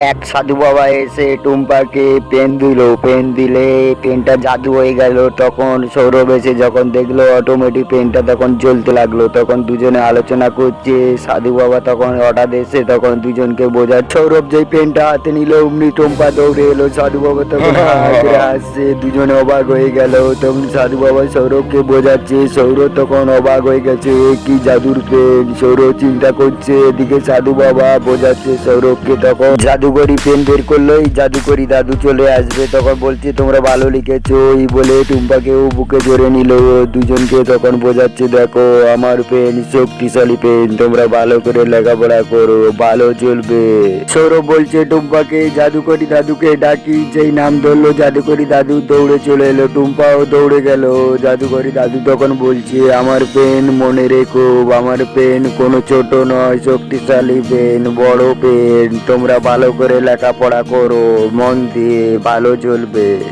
এক সাধু বাবা এসে টুম্পাকে পেন দিল, পেন দিলে পেনটা জাদু হয়ে গেল। তখন সৌরভ এসে যখন দেখল অটোমেটিক পেনটা তখন জ্বলতে লাগল। তখন দুজনে আলোচনা করছে, সাধু বাবা তখন হঠাৎ এসে তখন দুজনকে বোঝার সৌরভ যেই পেনটা হাতে নিল, অমনি টুম্পা দৌড়ে এলো। সাধু বাবা তখন আসছে দুজনে অবাক হয়ে গেল। তখন সাধু বাবা সৌরভকে বোঝাচ্ছে, সৌরভ তখন অবাক হয়ে গেছে কি জাদুর পেন? সৌরভ চিন্তা করছে, এদিকে সাধু বাবা বোঝাচ্ছে সৌরভকে তখন জাদুকরি পেন বের করল এই জাদুকরি দাদু চলে আসবে। তখন বলছে, তোমরা ভালো লিখেছো। এই বলে টুম্পাকেও বুকে জড়ে নিল। দুজনকে তখন বোঝাচ্ছে, দেখো, আমার পেন, শক্তিশালী পেন, তোমরা ভালো করে লেখাপড়া করো, ভালো চলবে। সৌরভ বলছে, টুম্পাকে, জাদুকরি দাদুকে ডাকি। যেই নাম ধরলো, জাদুকরি দাদু দৌড়ে চলে এলো। টুম্পাও দৌড়ে গেল। জাদুকরি দাদু তখন বলছে, আমার পেন মনে রেখো, আমার পেন কোনো ছোট নয়, শক্তিশালী পেন, বড় পেন, তোমরা ভালো করে লেখাপড়া করো মন দিয়ে ভালো চলবে।